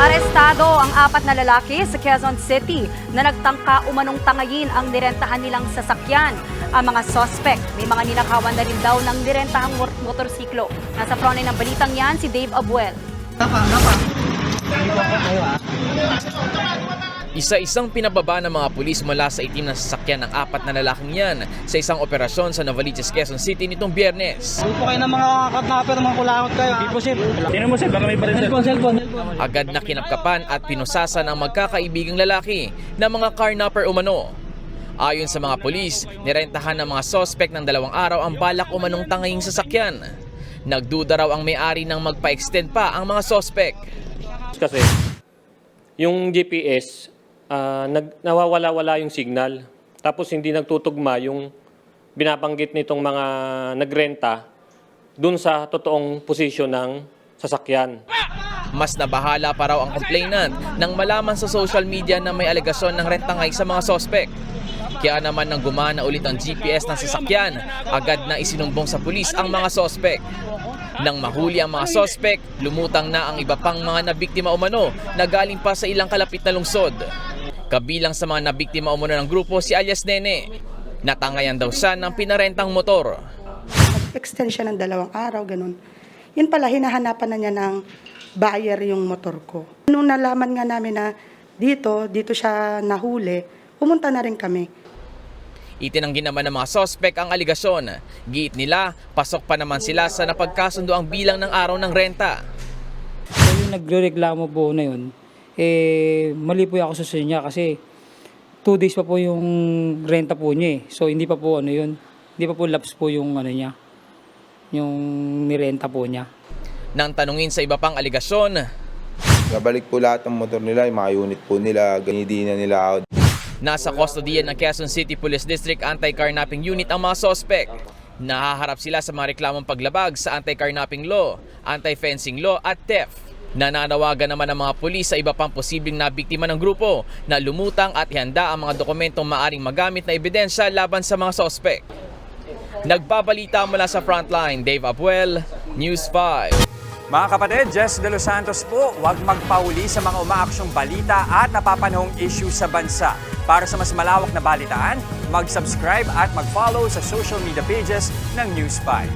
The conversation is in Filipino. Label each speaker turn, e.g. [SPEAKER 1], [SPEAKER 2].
[SPEAKER 1] Arestado ang apat na lalaki sa Quezon City na nagtangka umanong tangayin ang nirentahan nilang sasakyan. Ang mga suspect, may mga ninakawan na rin daw ng nirentahang motorsiklo. Nasa frontline ng balitang yan si Dave Abuel.
[SPEAKER 2] Isa-isang pinababa ng mga pulis mula sa itim na sasakyan ng apat na lalaking yan sa isang operasyon sa Novaliches, Quezon City nitong biyernes.
[SPEAKER 3] Huwag po kayo ng mga kidnapper, mga kulangot kayo. Hindi po, sir. Tingnan mo, sir. Baka may baril. Cellphone, cellphone, cellphone.
[SPEAKER 2] Agad na kinapkapan at pinusasan ang magkakaibigang lalaki na mga carnapper umano. Ayon sa mga pulis, nirentahan ng mga sospek ng dalawang araw ang balak umanong tangaying sasakyan. Nagduda raw ang may-ari ng magpa-extend pa ang mga sospek.
[SPEAKER 4] Kasi yung GPS, ah, nag, nawawala-wala yung signal. Tapos hindi nagtutugma yung binabanggit nitong mga nagrenta dun sa totoong posisyon ng sasakyan.
[SPEAKER 2] Mas nabahala pa raw ang complainant nang malaman sa social media na may alegasyon ng rentangay sa mga sospek. Kaya naman nang gumana ulit ang GPS ng sasakyan, agad na isinumbong sa pulis ang mga sospek. Nang mahuli ang mga sospek, lumutang na ang iba pang mga nabiktima umano na galing pa sa ilang kalapit na lungsod. Kabilang sa mga nabiktima umano ng grupo si alias Nene. Natangayan daw siya ng pinarentang motor.
[SPEAKER 5] extend siya ng dalawang araw, ganun. Yun pala, hinahanapan na niya ng buyer yung motor ko. Nung nalaman nga namin na dito, dito siya nahuli, pumunta na rin kami.
[SPEAKER 2] Itinanggi naman ng mga sospek ang aligasyon. Giit nila, pasok pa naman sila sa napagkasundo ang bilang ng araw ng renta.
[SPEAKER 3] So, yung nagre-reklamo po na yun, eh, mali po yung akusasyon niya kasi two days pa po yung renta po niya eh. So, hindi pa po ano yun, hindi pa po lapse po yung ano niya, yung nirenta po niya.
[SPEAKER 2] Nang tanungin sa iba pang aligasyon,
[SPEAKER 6] Nabalik po lahat ng motor nila, yung mga unit po nila, ganidi na nila out.
[SPEAKER 2] nasa kustodiyan ng Quezon City Police District Anti-Carnapping Unit ang mga sospek. Nahaharap sila sa mga reklamong paglabag sa anti-carnapping law, anti-fencing law at theft. Nananawagan naman ang mga pulis sa iba pang posibleng nabiktima ng grupo na lumutang at ihanda ang mga dokumentong maaring magamit na ebidensya laban sa mga sospek. Nagbabalita mula sa Frontline, Dave Abuel, News 5.
[SPEAKER 7] Mga kapatid, Jess De Los Santos po, huwag magpauli sa mga umaaksyong balita at napapanahong issue sa bansa. Para sa mas malawak na balitaan, mag-subscribe at mag-follow sa social media pages ng News 5.